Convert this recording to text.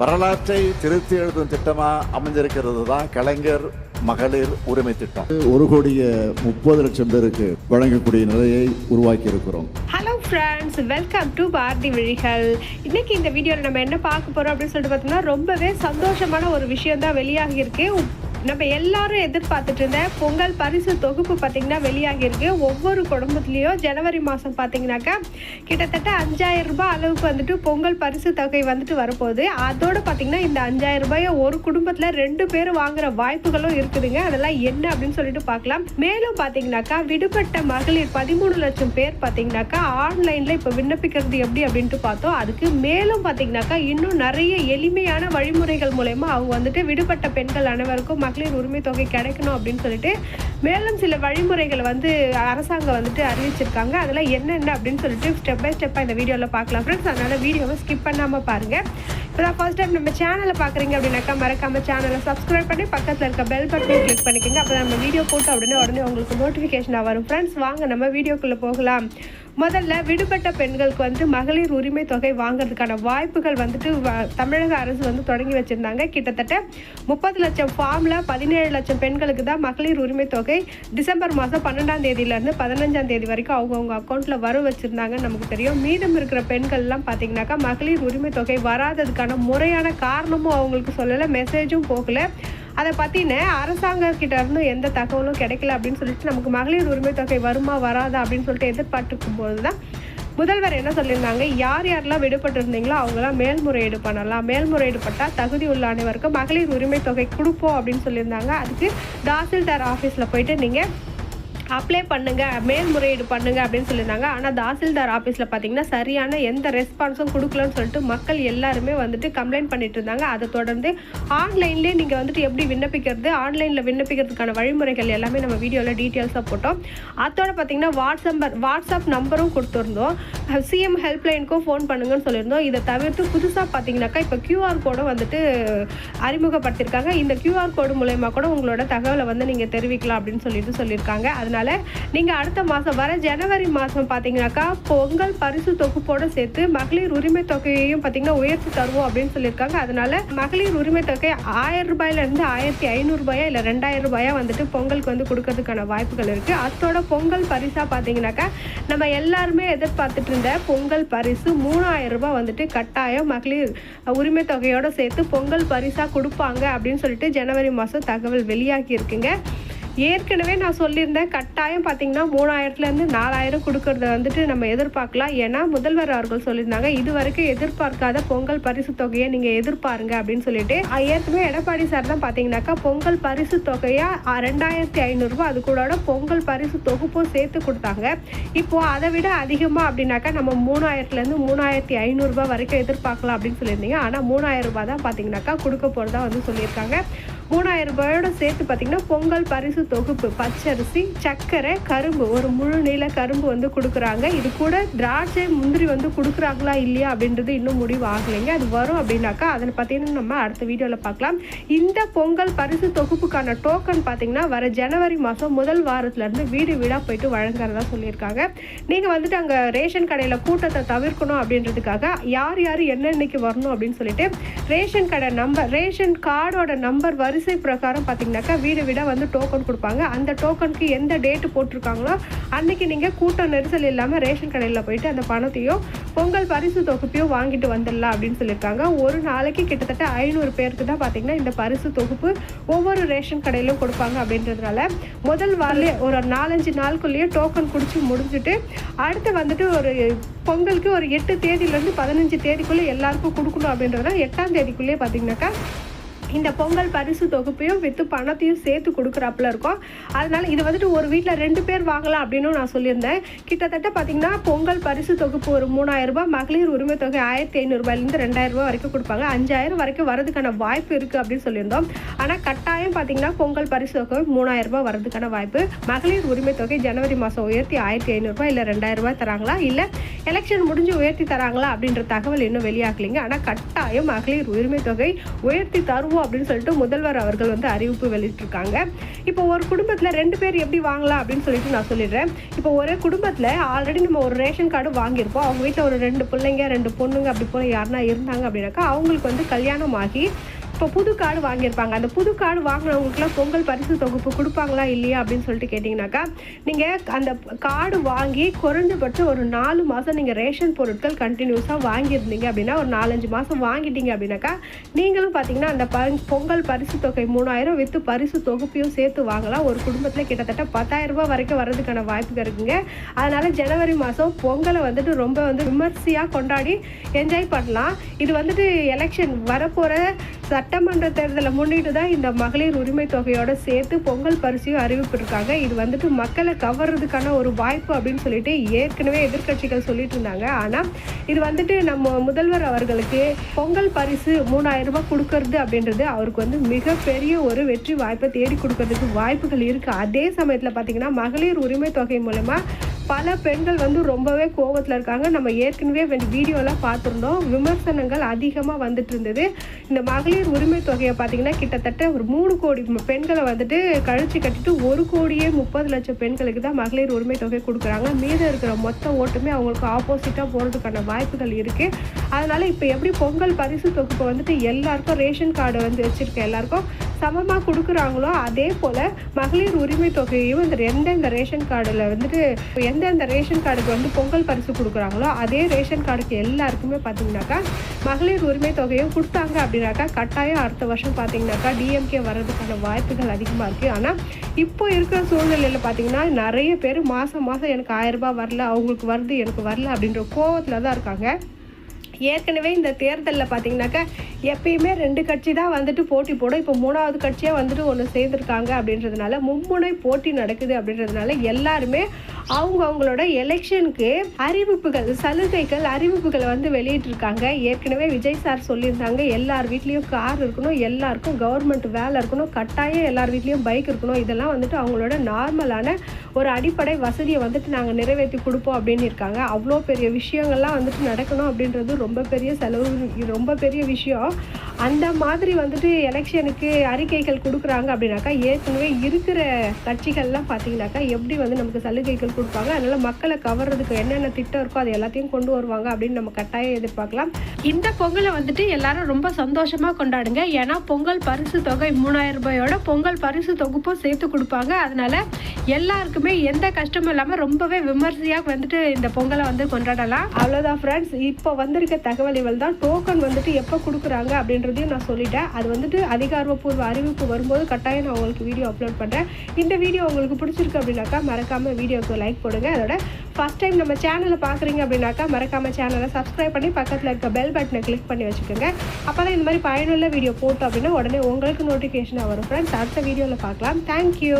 வரலாற்றை திருத்தி எழுதும் திட்டமா அமைஞ்சிருக்கிறது தான் கலைஞர் மகளிர் உரிமை திட்டம். ஒரு கோடிய முப்பது லட்சம் பேருக்கு வழங்கக்கூடிய நிலையை உருவாக்கி இருக்கிறோம். Hello friends welcome to Bharathi விழிகள். இன்னைக்கு இந்த வீடியோவில் நம்ம என்ன பார்க்க போகிறோம் அப்படின்னு சொல்லிட்டு பார்த்தோம்னா ரொம்பவே சந்தோஷமான ஒரு விஷயம் தான் வெளியாகி இருக்கு. நம்ம எல்லாரும் எதிர்பார்த்துட்டு இருந்த பொங்கல் பரிசு தொகுப்பு பார்த்தீங்கன்னா வெளியாகியிருக்கு ஒவ்வொரு குடும்பத்துலேயும் ஜனவரி மாதம் பார்த்தீங்கன்னாக்கா கிட்டத்தட்ட அஞ்சாயிரம் ரூபாய் அளவுக்கு வந்துட்டு பொங்கல் பரிசு தொகை வந்துட்டு வரப்போகுது. அதோட பார்த்தீங்கன்னா இந்த அஞ்சாயிரம் ரூபாயை ஒரு குடும்பத்தில் ரெண்டு பேர் வாங்குற வாய்ப்புகளும் இருக்குதுங்க. அதெல்லாம் என்ன அப்படின்னு சொல்லிட்டு பார்க்கலாம். மேலும் பார்த்தீங்கன்னாக்கா விடுபட்ட மகளிர் பதிமூணு லட்சம் பேர் பார்த்தீங்கன்னாக்கா ஆன்லைனில் இப்போ விண்ணப்பிக்கிறது எப்படி அப்படின்ட்டு பார்த்தோம். அதுக்கு மேலும் பார்த்தீங்கன்னாக்கா இன்னும் நிறைய எளிமையான வழிமுறைகள் மூலயமா அவங்க வந்துட்டு விடுபட்ட பெண்கள் அனைவருக்கும் மகளிர் உரிமை தொகை கிடைக்கணும் அப்படின்னு சொல்லிட்டு மேலும் சில வழிமுறைகளை வந்து அரசாங்கம் வந்துட்டு அறிவிச்சிருக்காங்க. அதெல்லாம் என்னென்ன அப்படின்னு சொல்லிட்டு ஸ்டெப் பை ஸ்டெப்பாக இந்த வீடியோவில் பார்க்கலாம் ஃப்ரெண்ட்ஸ் அதனால் வீடியோவை ஸ்கிப் பண்ணாமல் பாருங்கள் இப்போ தான் ஃபர்ஸ்ட் டைம் நம்ம சேனலை பார்க்குறீங்க அப்படின்னாக்கா மறக்காமல் சேனலை சப்ஸ்கிரைப் பண்ணி பக்கத்தில் இருக்க பெல் பட்டனை கிளிக் பண்ணிக்கோங்க. அப்போ நம்ம வீடியோ போட்டு உடனே உடனே உங்களுக்கு நோட்டிஃபிகேஷனாக வரும். ஃப்ரெண்ட்ஸ் வாங்க நம்ம வீடியோக்குள்ளே போகலாம். முதல்ல விடுபட்ட பெண்களுக்கு வந்து மகளிர் உரிமை தொகை வாங்குறதுக்கான வாய்ப்புகள் வந்துட்டு வ- தமிழக அரசு வந்து தொடங்கி வச்சுருந்தாங்க. கிட்டத்தட்ட முப்பது லட்சம் ஃபார்மில் பதினேழு லட்சம் பெண்களுக்கு தான் மகளிர் உரிமை தொகை டிசம்பர் மாதம் பன்னெண்டாம் தேதியிலேருந்து பதினஞ்சாம் தேதி வரைக்கும் அவங்கவுங்க அக்கௌண்ட்டில் வர வச்சுருந்தாங்க நமக்கு தெரியும். மீதம் இருக்கிற பெண்கள்லாம் பார்த்தீங்கன்னாக்கா மகளிர் உரிமை தொகை வராததுக்கான முறையான காரணமும் அவங்களுக்கு சொல்லலை மெசேஜும் போகலை. அதை பற்றின அரசாங்க இருந்து எந்த தகவலும் கிடைக்கல அப்படின்னு சொல்லிட்டு நமக்கு மகளிர் உரிமை தொகை வருமா வராதா அப்படின்னு சொல்லிட்டு எதிர்பார்த்துக்கும் போது தான் முதல்வர் என்ன சொல்லியிருந்தாங்க? யார் யாரெல்லாம் விடுபட்டு இருந்தீங்களோ அவங்களாம் மேல்முறையீடு பண்ணலாம். மேல்முறையீடு பட்டால் தகுதி உள்ள அனைவருக்கும் மகளிர் உரிமை தொகை கொடுப்போம் அப்படின்னு சொல்லியிருந்தாங்க. அதுக்கு தாசில்தார் ஆஃபீஸில் போயிட்டு நீங்கள் அப்ளை பண்ணுங்க மேல்முறையீடு பண்ணுங்க அப்படின்னு சொல்லியிருந்தாங்க. ஆனால் தாசில்தார் ஆஃபீஸில் பார்த்தீங்கன்னா சரியான எந்த ரெஸ்பான்ஸும் கொடுக்கலன்னு சொல்லிட்டு மக்கள் எல்லாருமே வந்துட்டு கம்ப்ளைண்ட் பண்ணிட்டு இருந்தாங்க. அதை தொடர்ந்து ஆன்லைன்லேயே நீங்கள் வந்துட்டு எப்படி விண்ணப்பிக்கிறது ஆன்லைனில் விண்ணப்பிக்கிறதுக்கான வழிமுறைகள் எல்லாமே நம்ம வீடியோவில் டீட்டெயில்ஸாக போட்டோம். அதோட பார்த்தீங்கன்னா வாட்ஸ்அப் வாட்ஸ்அப் நம்பரும் கொடுத்துருந்தோம். சிஎம் ஹெல்ப்லைனுக்கும் ஃபோன் பண்ணுங்கன்னு சொல்லியிருந்தோம். இதை தவிர்த்து புதுசாக பார்த்தீங்கன்னாக்கா இப்போ கியூஆர் கோடும் வந்துட்டு அறிமுகப்படுத்தியிருக்காங்க. இந்த கியூஆர் கோடு மூலயமா கூட உங்களோட தகவலை வந்து நீங்கள் தெரிவிக்கலாம் அப்படின்னு சொல்லிட்டு சொல்லியிருக்காங்க. அதனால் நீங்கள் அடுத்த மாதம் வர ஜனவரி மாதம் பார்த்தீங்கன்னாக்கா பொங்கல் பரிசு தொகுப்போடு சேர்த்து மகளிர் உரிமை தொகையையும் பார்த்தீங்கன்னா உயர்த்தி தருவோம் அப்படின்னு சொல்லியிருக்காங்க. அதனால மகளிர் உரிமை தொகை ஆயிரம் ரூபாயிலேருந்து ஆயிரத்தி ஐநூறுரூபாயா இல்லை ரெண்டாயிரம் ரூபாயா வந்துட்டு பொங்கலுக்கு வந்து கொடுக்கறதுக்கான வாய்ப்புகள் இருக்குது அதோட பொங்கல் பரிசாக பார்த்தீங்கன்னாக்கா நம்ம எல்லாருமே எதிர்பார்த்துட்டு இருந்த பொங்கல் பரிசு மூணாயிரம் ரூபாய் வந்துட்டு கட்டாயம் மகளிர் உரிமை தொகையோடு சேர்த்து பொங்கல் பரிசாக கொடுப்பாங்க அப்படின்னு சொல்லிட்டு ஜனவரி மாதம் தகவல் வெளியாகி இருக்குங்க. ஏற்கனவே நான் சொல்லியிருந்தேன் கட்டாயம் பார்த்தீங்கன்னா மூணாயிரத்துலேருந்து நாலாயிரம் கொடுக்கறத வந்துட்டு நம்ம எதிர்பார்க்கலாம். ஏன்னா முதல்வர் அவர்கள் சொல்லியிருந்தாங்க இது வரைக்கும் எதிர்பார்க்காத பொங்கல் பரிசு தொகையை நீங்கள் எதிர்பாருங்க அப்படின்னு சொல்லிட்டு. ஏற்கனவே எடப்பாடி சார் தான் பார்த்தீங்கன்னாக்கா பொங்கல் பரிசு தொகையாக ரெண்டாயிரத்தி ஐநூறுரூவா அது கூட பொங்கல் பரிசு தொகுப்பும் சேர்த்து கொடுத்தாங்க. இப்போ அதை விட அதிகமாக அப்படின்னாக்கா நம்ம மூணாயிரத்துலேருந்து மூணாயிரத்தி ஐநூறுரூபா வரைக்கும் எதிர்பார்க்கலாம் அப்படின்னு சொல்லியிருந்தீங்க. ஆனால் மூணாயிரம் ரூபாய் தான் பார்த்தீங்கன்னாக்கா கொடுக்க போகிறதா வந்து சொல்லியிருக்காங்க. மூணாயிரம் ரூபாயோட சேர்த்து பார்த்தீங்கன்னா பொங்கல் பரிசு தொகுப்பு பச்சரிசி சர்க்கரை கரும்பு ஒரு முழு நீள கரும்பு வந்து கொடுக்குறாங்க. இது கூட திராட்சை முந்திரி வந்து கொடுக்குறாங்களா இல்லையா அப்படின்றது இன்னும் முடிவு ஆகலைங்க. அது வரும் அப்படின்னாக்கா அதில் பார்த்தீங்கன்னா நம்ம அடுத்த வீடியோவில் பார்க்கலாம். இந்த பொங்கல் பரிசு தொகுப்புக்கான டோக்கன் பார்த்தீங்கன்னா வர ஜனவரி மாதம் முதல் வாரத்துலேருந்து வீடு வீடாக போயிட்டு வழங்குறதா சொல்லியிருக்காங்க. நீங்கள் வந்துட்டு அங்கே ரேஷன் கடையில் கூட்டத்தை தவிர்க்கணும் அப்படின்றதுக்காக யார் யார் என்னென்னைக்கு வரணும் அப்படின்னு சொல்லிட்டு ரேஷன் கடை நம்பர் ரேஷன் கார்டோட நம்பர் வரிசை பிரகாரம் பார்த்தீங்கன்னாக்கா வீடு வீடாக வந்து டோக்கன் கொடுப்பாங்க. அந்த டோக்கனுக்கு எந்த டேட்டு போட்டிருக்காங்களோ அன்றைக்கி நீங்கள் கூட்டம் நெரிசல் இல்லாமல் ரேஷன் கடையில் போயிட்டு அந்த பணத்தையும் பொங்கல் பரிசு தொகுப்பையும் வாங்கிட்டு வந்துடலாம் அப்படின்னு சொல்லியிருக்காங்க. ஒரு நாளைக்கு கிட்டத்தட்ட ஐநூறு பேருக்கு தான் பார்த்தீங்கன்னா இந்த பரிசு தொகுப்பு ஒவ்வொரு ரேஷன் கடையிலும் கொடுப்பாங்க அப்படின்றதுனால முதல் வாரிலே ஒரு நாலஞ்சு நாளுக்குள்ளேயே டோக்கன் குடிச்சு முடிஞ்சுட்டு அடுத்து வந்துட்டு ஒரு பொங்கலுக்கு ஒரு எட்டு தேதியிலேருந்து பதினஞ்சு தேதிக்குள்ளே எல்லாருக்கும் கொடுக்கணும் அப்படின்றதுனால எட்டாம் தேதிக்குள்ளேயே பார்த்தீங்கன்னாக்கா இந்த பொங்கல் பரிசு தொகுப்பையும் வித்து பணத்தையும் சேர்த்து கொடுக்குறாப்புல இருக்கும். அதனால் இது வந்துட்டு ஒரு வீட்டில் ரெண்டு பேர் வாங்கலாம் அப்படின்னு நான் சொல்லியிருந்தேன். கிட்டத்தட்ட பார்த்தீங்கன்னா பொங்கல் பரிசு தொகுப்பு ஒரு மூணாயிரரூபா மகளிர் உரிமை தொகை ஆயிரத்தி ஐநூறுரூபாயிலேருந்து ரெண்டாயிரம் ரூபாய் வரைக்கும் கொடுப்பாங்க. அஞ்சாயிரம் வரைக்கும் வரதுக்கான வாய்ப்பு இருக்குது அப்படின்னு சொல்லியிருந்தோம். ஆனால் கட்டாயம் பார்த்தீங்கன்னா பொங்கல் பரிசு தொகை மூணாயிரம் ரூபாய் வரதுக்கான வாய்ப்பு. மகளிர் உரிமை தொகை ஜனவரி மாதம் உயர்த்தி ஆயிரத்தி ஐநூறுரூபா இல்லை ரெண்டாயிரம் தராங்களா? இல்லை எலெக்ஷன் முடிஞ்சு உயர்த்தி தராங்களா அப்படின்ற தகவல் இன்னும் வெளியாகலைங்க. ஆனால் கட்டாயம் மகளிர் உரிமை தொகை உயர்த்தி தருவோம் கொடுப்போம் அப்படின்னு சொல்லிட்டு முதல்வர் அவர்கள் வந்து அறிவிப்பு வெளியிட்டிருக்காங்க. இப்போ ஒரு குடும்பத்தில் ரெண்டு பேர் எப்படி வாங்கலாம் அப்படின்னு சொல்லிட்டு நான் சொல்லிடுறேன். இப்போ ஒரே குடும்பத்தில் ஆல்ரெடி நம்ம ஒரு ரேஷன் கார்டு வாங்கியிருப்போம். அவங்க வீட்டில் ஒரு ரெண்டு பிள்ளைங்க ரெண்டு பொண்ணுங்க அப்படி போல யாருன்னா இருந்தாங்க அப்படின்னாக்கா அவங்களுக்கு வந்து கல்யாணம் ஆகி இப்போ புது கார்டு வாங்கியிருப்பாங்க. அந்த புது கார்டு வாங்கினவங்களுக்குலாம் பொங்கல் பரிசு தொகுப்பு கொடுப்பாங்களா இல்லையா அப்படின்னு சொல்லிட்டு கேட்டிங்கனாக்கா நீங்கள் அந்த கார்டு வாங்கி குறைஞ்சபட்சம் ஒரு நாலு மாதம் நீங்கள் ரேஷன் பொருட்கள் கண்டினியூஸாக வாங்கியிருந்தீங்க அப்படின்னா ஒரு நாலஞ்சு மாதம் வாங்கிட்டீங்க அப்படின்னாக்கா நீங்களும் பார்த்தீங்கன்னா அந்த ப பொங்கல் பரிசு தொகை மூணாயிரம் வித்து பரிசு தொகுப்பையும் சேர்த்து வாங்கலாம். ஒரு குடும்பத்தில் கிட்டத்தட்ட பத்தாயிரம் ரூபாய் வரைக்கும் வர்றதுக்கான வாய்ப்புகள் இருக்குங்க. அதனால் ஜனவரி மாதம் பொங்கலை வந்துட்டு ரொம்ப வந்து விமர்சையாக கொண்டாடி என்ஜாய் பண்ணலாம். இது வந்துட்டு எலெக்ஷன் வரப்போகிற சட்டமன்ற தேர்தலை முன்னிட்டு தான் இந்த மகளிர் உரிமை தொகையோட சேர்த்து பொங்கல் பரிசையும் அறிவிப்பிருக்காங்க இது வந்துட்டு மக்களை கவர்றதுக்கான ஒரு வாய்ப்பு அப்படின்னு சொல்லிட்டு ஏற்கனவே எதிர்க்கட்சிகள் சொல்லிட்டு இருந்தாங்க. ஆனால் இது வந்துட்டு நம்ம முதல்வர் அவர்களுக்கு பொங்கல் பரிசு மூணாயிரம் ரூபாய் கொடுக்கறது அப்படின்றது அவருக்கு வந்து மிகப்பெரிய ஒரு வெற்றி வாய்ப்பை தேடி கொடுக்கறதுக்கு வாய்ப்புகள் இருக்குது அதே சமயத்தில் பார்த்தீங்கன்னா மகளிர் உரிமை தொகை மூலமா பல பெண்கள் வந்து ரொம்பவே கோவத்தில் இருக்காங்க. நம்ம ஏற்கனவே வீடியோலாம் பார்த்துருந்தோம். விமர்சனங்கள் அதிகமாக வந்துட்டு இருந்தது. இந்த மகளிர் உரிமை தொகையை பார்த்தீங்கன்னா கிட்டத்தட்ட ஒரு மூணு கோடி பெண்களை வந்துட்டு கழிச்சு கட்டிட்டு ஒரு கோடியே முப்பது லட்சம் பெண்களுக்கு தான் மகளிர் உரிமை தொகை கொடுக்குறாங்க. மீதம் இருக்கிற மொத்த ஓட்டுமே அவங்களுக்கு ஆப்போசிட்டாக போகிறதுக்கான வாய்ப்புகள் இருக்குது அதனால இப்போ எப்படி பொங்கல் பரிசு தொகுப்பு வந்துட்டு எல்லாருக்கும் ரேஷன் கார்டு வந்து வச்சுருக்க எல்லாருக்கும் சமமாக கொடுக்குறாங்களோ அதே போல் மகளிர் உரிமை தொகையையும் இந்த எந்தெந்த ரேஷன் கார்டில் வந்துட்டு எந்தெந்த ரேஷன் கார்டுக்கு வந்து பொங்கல் பரிசு கொடுக்குறாங்களோ அதே ரேஷன் கார்டுக்கு எல்லாருக்குமே பார்த்தீங்கன்னாக்கா மகளிர் உரிமை தொகையும் கொடுத்தாங்க அப்படின்னாக்கா கட்டாயம் அடுத்த வருஷம் பார்த்தீங்கன்னாக்கா டிஎம்கே வர்றதுக்கான வாய்ப்புகள் அதிகமாக இருக்குது ஆனால் இப்போ இருக்கிற சூழ்நிலையில் பார்த்தீங்கன்னா நிறைய பேர் மாதம் மாதம் எனக்கு ஆயிரம் வரல அவங்களுக்கு வருது எனக்கு வரல அப்படின்ற கோவத்தில் தான் இருக்காங்க. ஏற்கனவே இந்த தேர்தலில் பார்த்தீங்கன்னாக்கா எப்பயுமே ரெண்டு கட்சி தான் வந்துட்டு போட்டி போடும். இப்போ மூணாவது கட்சியாக வந்துட்டு ஒன்று சேர்ந்துருக்காங்க அப்படின்றதுனால மும்முனை போட்டி நடக்குது அப்படின்றதுனால எல்லாருமே அவங்க அவங்களோட எலெக்ஷனுக்கு அறிவிப்புகள் சலுகைகள் அறிவிப்புகளை வந்து வெளியிட்டிருக்காங்க. ஏற்கனவே விஜய் சார் சொல்லியிருந்தாங்க எல்லார் வீட்லேயும் கார் இருக்கணும் எல்லாருக்கும் கவர்மெண்ட் வேலை இருக்கணும் கட்டாயம் எல்லார் வீட்லேயும் பைக் இருக்கணும். இதெல்லாம் வந்துட்டு அவங்களோட நார்மலான ஒரு அடிப்படை வசதியை வந்துட்டு நாங்கள் நிறைவேற்றி கொடுப்போம் அப்படின்னு இருக்காங்க. அவ்வளோ பெரிய விஷயங்கள்லாம் வந்துட்டு நடக்கணும் அப்படின்றது ரொம்ப பெரிய செலவு ரொம்ப பெரிய விஷயம். அந்த மாதிரி வந்துட்டு எலெக்ஷனுக்கு அறிக்கைகள் கொடுக்குறாங்க அப்படின்னாக்கா ஏற்கனவே இருக்கிற கட்சிகள்லாம் பார்த்தீங்கன்னாக்கா எப்படி வந்து நமக்கு சலுகைகள் கொடுப்பாங்க அதனால மக்களை கவர்றதுக்கு என்னென்ன திட்டம் இருக்கோ அது எல்லாத்தையும் கொண்டு வருவாங்க அப்படின்னு நம்ம கட்டாயம் எதிர்பார்க்கலாம். இந்த பொங்கலை வந்துட்டு எல்லாரும் ரொம்ப சந்தோஷமாக கொண்டாடுங்க. ஏன்னா பொங்கல் பரிசு தொகை மூணாயிரம் ரூபாயோட பொங்கல் பரிசு தொகுப்பும் சேர்த்து கொடுப்பாங்க. அதனால எல்லாருக்குமே எந்த கஷ்டமும் இல்லாமல் ரொம்பவே விமர்சையாக வந்துட்டு இந்த பொங்கலை வந்து கொண்டாடலாம். அவ்வளோதான் ஃப்ரெண்ட்ஸ் இப்போ வந்திருக்க தகவல்கள் தான் டோக்கன் வந்துட்டு எப்போ கொடுக்குறாங்க? அப்படின்றதையும் நான் சொல்லிட்டேன். அது வந்துட்டு அதிகாரப்பூர்வ அறிவிப்பு வரும்போது கட்டாயம் நான் உங்களுக்கு வீடியோ அப்லோட் பண்ணுறேன் இந்த வீடியோ உங்களுக்கு பிடிச்சிருக்கு அப்படின்னாக்கா மறக்காமல் வீடியோக்கு லைக் போடுங்க. அதோட ஃபஸ்ட் டைம் நம்ம சேனலை பார்க்குறீங்க அப்படின்னாக்கா மறக்காமல் சேனலை சப்ஸ்கிரைப் பண்ணி பக்கத்தில் இருக்க பெல் பட்டனை கிளிக் பண்ணி வச்சுக்கோங்க. அப்போ தான் இந்த மாதிரி பயனுள்ள வீடியோ போட்டோம் அப்படின்னா உடனே உங்களுக்கு நோட்டிஃபிகேஷனாக வரும் ஃப்ரெண்ட்ஸ் அடுத்த வீடியோவில் பார்க்கலாம். தேங்க்யூ